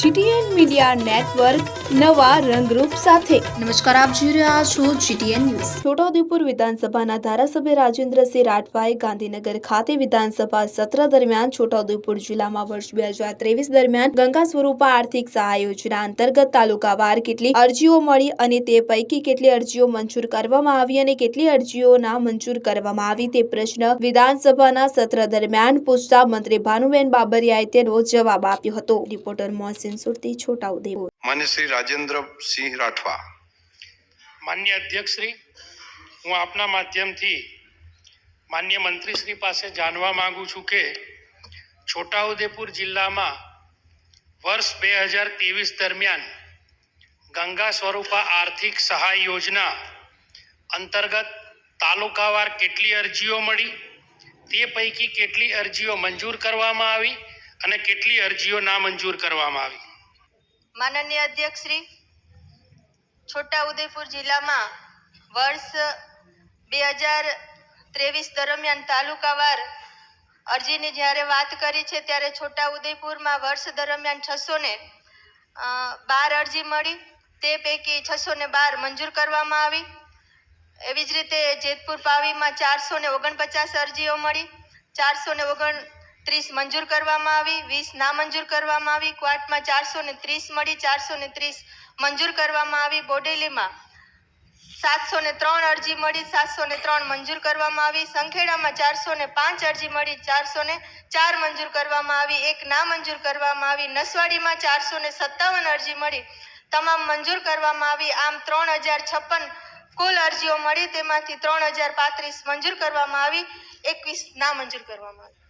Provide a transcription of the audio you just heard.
GTN media network નવા રંગરૂપ સાથે. નમસ્કાર આપ જોઈ રહ્યા છો જીટીએન ન્યૂઝ. છોટાઉદેપુર વિધાનસભાના ધારાસભ્ય રાજેન્દ્રસિંહ રાઠવાએ ગાંધીનગર ખાતે વિધાનસભા સત્ર દરમિયાન છોટાઉદેપુર જિલ્લામાં વર્ષ બે હજાર ત્રેવીસ દરમિયાન ગંગા સ્વરૂપા આર્થિક સહાય યોજના અંતર્ગત તાલુકાવાર કેટલી અરજીઓ મળી અને તે પૈકી કેટલી અરજીઓ મંજૂર કરવામાં આવી અને કેટલી અરજીઓના મંજૂર કરવામાં આવી તે પ્રશ્ન વિધાનસભાના સત્ર દરમિયાન પૂછતા મંત્રી ભાનુબેન બાબરિયાએ તેનો જવાબ આપ્યો હતો. રિપોર્ટર મોહસિન સુરતી છોટાઉદેપુર માન્ય શ્રી રાજેન્દ્રસિંહ રાઠવા. માન્ય અધ્યક્ષ શ્રી હું આપના માધ્યમથી માન્ય મંત્રી શ્રી પાસે જાણવા માંગુ છું કે છોટાઉદેપુર જિલ્લામાં વર્ષ બે હજાર ત્રેવીસ દરમિયાન ગંગા સ્વરૂપા આર્થિક સહાય યોજના અંતર્ગત તાલુકાવાર કેટલી અરજીઓ મળી તે પૈકી કેટલી અરજીઓ મંજૂર કરવામાં આવી અને કેટલી અરજીઓ નામંજૂર કરવામાં આવી? માનનીય અધ્યક્ષશ્રી છોટા ઉદયપુર જિલ્લામાં વર્ષ બે હજાર ત્રેવીસ દરમિયાન તાલુકાવાર અરજીની જ્યારે વાત કરી છે, ત્યારે છોટા ઉદયપુરમાં વર્ષ દરમિયાન છસો ને બાર અરજી મળી. તે પૈકી છસો ને બાર મંજૂર કરવામાં આવી. એવી જ રીતે જેતપુર પાવીમાં ચારસો ને ઓગણપચાસ અરજીઓ મળી. ચારસો ને ઓગણત્રીસ મંજૂર કરવામાં આવી, વીસ નામંજૂર કરવામાં આવી ક્વાટમાં ચારસો ને ત્રીસ મળી, ચારસો ને ત્રીસ મંજૂર કરવામાં આવી, બોડેલીમાં સાતસો ને ત્રણ અરજી મળી, સાતસો ને ત્રણ મંજૂર કરવામાં આવી, સંખેડામાં ચારસો ને પાંચ અરજી મળી, ચારસો ને ચાર મંજૂર કરવામાં આવી, એક નામંજૂર કરવામાં આવી, નસવાડીમાં ચારસો ને સત્તાવન અરજી મળી, તમામ મંજૂર કરવામાં આવી, આમ ત્રણ હજાર છપ્પન કુલ અરજીઓ મળી, તેમાંથી ત્રણ હજાર પાંત્રીસ મંજૂર કરવામાં આવી, એકવીસ નામંજૂર કરવામાં આવી.